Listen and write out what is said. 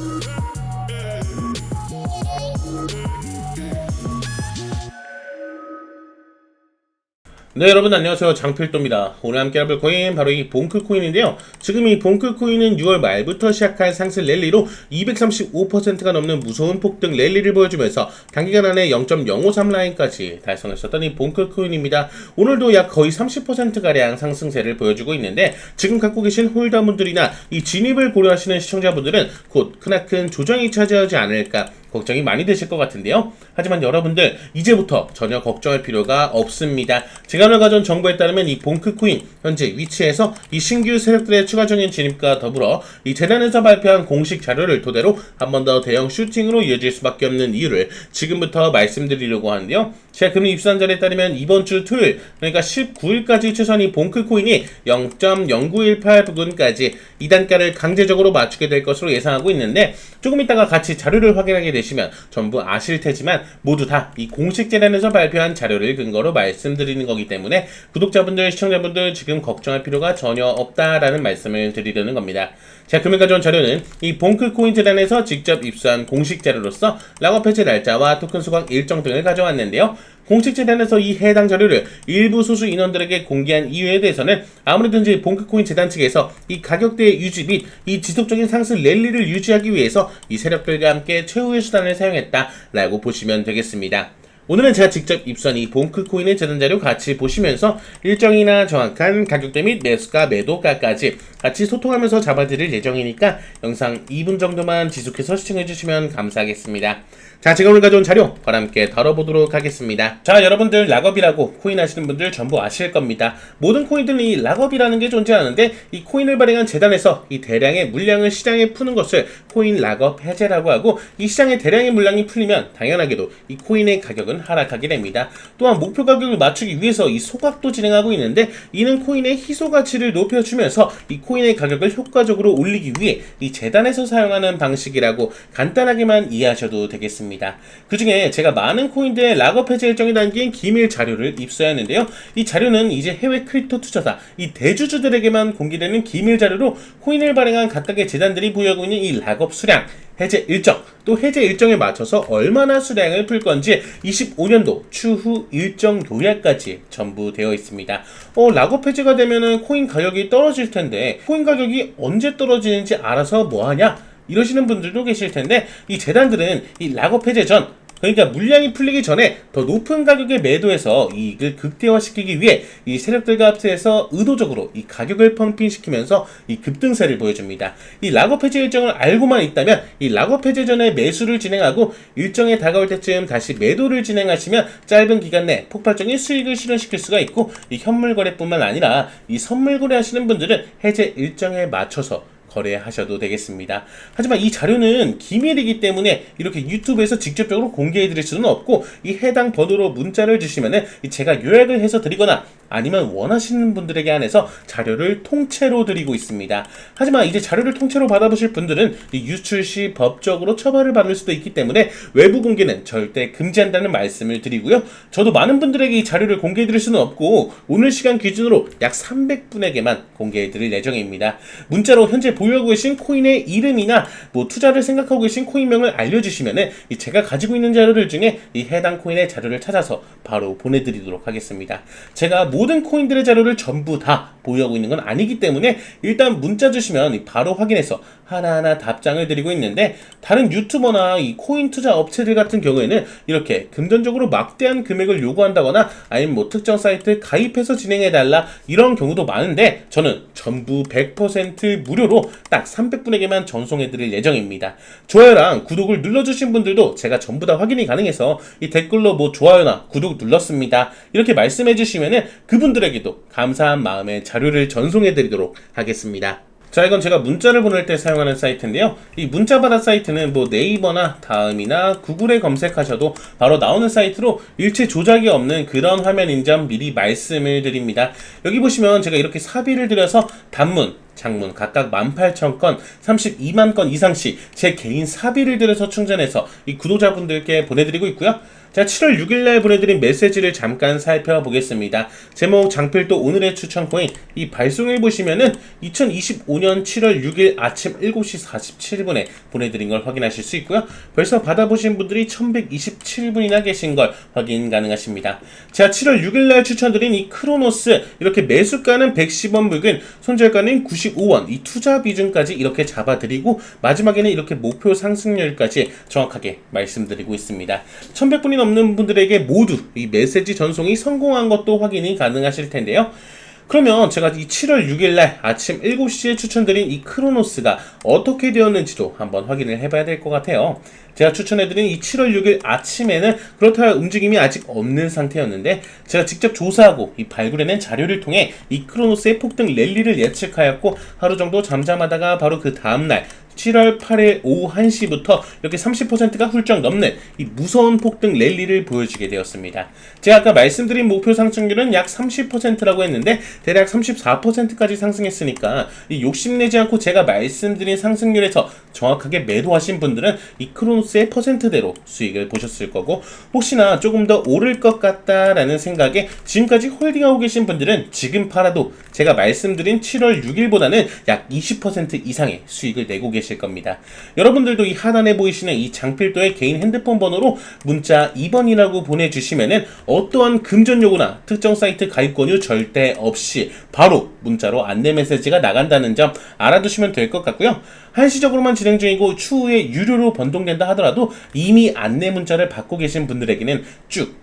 Yeah. 네 여러분 안녕하세요. 장필도입니다. 오늘 함께 해볼 코인 바로 이 봉크 코인인데요. 지금 이 봉크 코인은 6월 말부터 시작한 상승 랠리로 235%가 넘는 무서운 폭등 랠리를 보여주면서 단기간 안에 0.053 라인까지 달성했었던 이 봉크 코인입니다. 오늘도 약 거의 30%가량 상승세를 보여주고 있는데 지금 갖고 계신 홀더분들이나 이 진입을 고려하시는 시청자분들은 곧 크나큰 조정이 차지하지 않을까 걱정이 많이 되실 것 같은데요. 하지만 여러분들 이제부터 전혀 걱정할 필요가 없습니다. 오늘 가져온 정보에 따르면 이 봉크코인 현재 위치에서 이 신규 세력들의 추가적인 진입과 더불어 이 재단에서 발표한 공식 자료를 토대로 한 번 더 대형 슈팅으로 이어질 수밖에 없는 이유를 지금부터 말씀드리려고 하는데요. 제가 금리 입수한 자료에 따르면 이번 주 토요일 그러니까 19일까지 최소한 이 봉크 코인이 0.0918 부근까지 이 단가를 강제적으로 맞추게 될 것으로 예상하고 있는데 조금 이따가 같이 자료를 확인하게 되시면 전부 아실 테지만 모두 다 이 공식 재단에서 발표한 자료를 근거로 말씀드리는 거기 때문에 구독자분들, 시청자분들 지금 걱정할 필요가 전혀 없다라는 말씀을 드리려는 겁니다. 제가 금일 가져온 자료는 이 봉크 코인 재단에서 직접 입수한 공식 자료로서 락업 해제 날짜와 토큰 수강 일정 등을 가져왔는데요. 공식 재단에서 이 해당 자료를 일부 소수 인원들에게 공개한 이유에 대해서는 아무래든지 봉크코인 재단 측에서 이 가격대의 유지 및 이 지속적인 상승 랠리를 유지하기 위해서 이 세력들과 함께 최후의 수단을 사용했다라고 보시면 되겠습니다. 오늘은 제가 직접 입수한 이 봉크 코인의 재단 자료 같이 보시면서 일정이나 정확한 가격대 및 매수가 매도가까지 같이 소통하면서 잡아드릴 예정이니까 영상 2분 정도만 지속해서 시청해주시면 감사하겠습니다. 자, 제가 오늘 가져온 자료 바로 함께 다뤄보도록 하겠습니다. 자, 여러분들 락업이라고 코인 하시는 분들 전부 아실 겁니다. 모든 코인들은 이 락업이라는 게 존재하는데 이 코인을 발행한 재단에서 이 대량의 물량을 시장에 푸는 것을 코인 락업 해제라고 하고 이 시장에 대량의 물량이 풀리면 당연하게도 이 코인의 가격은 하락하게 됩니다. 또한 목표 가격을 맞추기 위해서 이 소각도 진행하고 있는데 이는 코인의 희소 가치를 높여주면서 이 코인의 가격을 효과적으로 올리기 위해 이 재단에서 사용하는 방식이라고 간단하게만 이해하셔도 되겠습니다. 그 중에 제가 많은 코인들의 락업 해제 일정이 담긴 기밀 자료를 입수했는데요. 이 자료는 이제 해외 크립토 투자사 이 대주주들에게만 공개되는 기밀 자료로 코인을 발행한 각각의 재단들이 보유하고 있는 이 락업 수량 해제 일정, 또 해제 일정에 맞춰서 얼마나 수량을 풀 건지 25년도 추후 일정 요약까지 전부 되어 있습니다. 어, 락업 해제가 되면은 코인 가격이 떨어질 텐데 코인 가격이 언제 떨어지는지 알아서 뭐 하냐? 이러시는 분들도 계실 텐데 이 재단들은 이 락업 해제 전 그러니까 물량이 풀리기 전에 더 높은 가격에 매도해서 이익을 극대화시키기 위해 이 세력들과 합세해서 의도적으로 이 가격을 펌핑시키면서 이 급등세를 보여줍니다. 이 락업 해제 일정을 알고만 있다면 이 락업 해제 전에 매수를 진행하고 일정에 다가올 때쯤 다시 매도를 진행하시면 짧은 기간 내 폭발적인 수익을 실현시킬 수가 있고 이 현물 거래뿐만 아니라 이 선물 거래하시는 분들은 해제 일정에 맞춰서 거래하셔도 되겠습니다. 하지만 이 자료는 기밀이기 때문에 이렇게 유튜브에서 직접적으로 공개해 드릴 수는 없고 이 해당 번호로 문자를 주시면은 제가 요약을 해서 드리거나 아니면 원하시는 분들에게 한해서 자료를 통째로 드리고 있습니다. 하지만 이제 자료를 통째로 받아보실 분들은 이 유출 시 법적으로 처벌을 받을 수도 있기 때문에 외부 공개는 절대 금지한다는 말씀을 드리고요. 저도 많은 분들에게 이 자료를 공개해 드릴 수는 없고 오늘 시간 기준으로 약 300분에게만 공개해 드릴 예정입니다. 문자로 현재 보유하고 계신 코인의 이름이나 뭐 투자를 생각하고 계신 코인명을 알려주시면은 이 제가 가지고 있는 자료들 중에 이 해당 코인의 자료를 찾아서 바로 보내드리도록 하겠습니다. 제가 모든 코인들의 자료를 전부 다 보유하고 있는 건 아니기 때문에 일단 문자 주시면 바로 확인해서 하나하나 답장을 드리고 있는데 다른 유튜버나 이 코인 투자 업체들 같은 경우에는 이렇게 금전적으로 막대한 금액을 요구한다거나 아니면 뭐 특정 사이트 가입해서 진행해 달라 이런 경우도 많은데 저는 전부 100% 무료로 딱 300분에게만 전송해 드릴 예정입니다. 좋아요랑 구독을 눌러주신 분들도 제가 전부 다 확인이 가능해서 이 댓글로 뭐 좋아요나 구독 눌렀습니다. 이렇게 말씀해 주시면은 그분들에게도 감사한 마음에 자료를 전송해 드리도록 하겠습니다. 자, 이건 제가 문자를 보낼 때 사용하는 사이트인데요. 이 문자 받아 사이트는 뭐 네이버나 다음이나 구글에 검색하셔도 바로 나오는 사이트로 일체 조작이 없는 그런 화면인 점 미리 말씀을 드립니다. 여기 보시면 제가 이렇게 사비를 들여서 단문, 장문 각각 18,000건, 32만 건 이상씩 제 개인 사비를 들여서 충전해서 이 구독자분들께 보내드리고 있고요. 자, 7월 6일날 보내드린 메시지를 잠깐 살펴보겠습니다. 제목 장필도 오늘의 추천 코인 이 발송을 보시면은 2025년 7월 6일 아침 7시 47분에 보내드린 걸 확인하실 수 있고요. 벌써 받아보신 분들이 1127분이나 계신 걸 확인 가능하십니다. 자, 7월 6일날 추천드린 이 크로노스 이렇게 매수가는 110원 붉은 손절가는 95원 이 투자 비중까지 이렇게 잡아드리고 마지막에는 이렇게 목표 상승률까지 정확하게 말씀드리고 있습니다. 1100분이 넘는 분들에게 모두 이 메시지 전송이 성공한 것도 확인이 가능하실 텐데요. 그러면 제가 이 7월 6일 날 아침 7시에 추천드린 이 크로노스가 어떻게 되었는지도 한번 확인을 해봐야 될 것 같아요. 제가 추천해드린 이 7월 6일 아침에는 그렇다 할 움직임이 아직 없는 상태였는데 제가 직접 조사하고 이 발굴해낸 자료를 통해 이 크로노스의 폭등 랠리를 예측하였고 하루 정도 잠잠하다가 바로 그 다음날 7월 8일 오후 1시부터 이렇게 30%가 훌쩍 넘는 이 무서운 폭등 랠리를 보여주게 되었습니다. 제가 아까 말씀드린 목표 상승률은 약 30%라고 했는데 대략 34%까지 상승했으니까 이 욕심내지 않고 제가 말씀드린 상승률에서 정확하게 매도하신 분들은 이 크로노스의 퍼센트대로 수익을 보셨을 거고 혹시나 조금 더 오를 것 같다라는 생각에 지금까지 홀딩하고 계신 분들은 지금 팔아도 제가 말씀드린 7월 6일보다는 약 20% 이상의 수익을 내고 계실 겁니다. 여러분들도 이 하단에 보이시는 이 장필도의 개인 핸드폰 번호로 문자 2번이라고 보내주시면은 어떠한 금전 요구나 특정 사이트 가입 권유 절대 없이 바로 문자로 안내 메시지가 나간다는 점 알아두시면 될 것 같고요. 한시적으로만 진행 중이고 추후에 유료로 변동된다 하더라도 이미 안내 문자를 받고 계신 분들에게는 쭉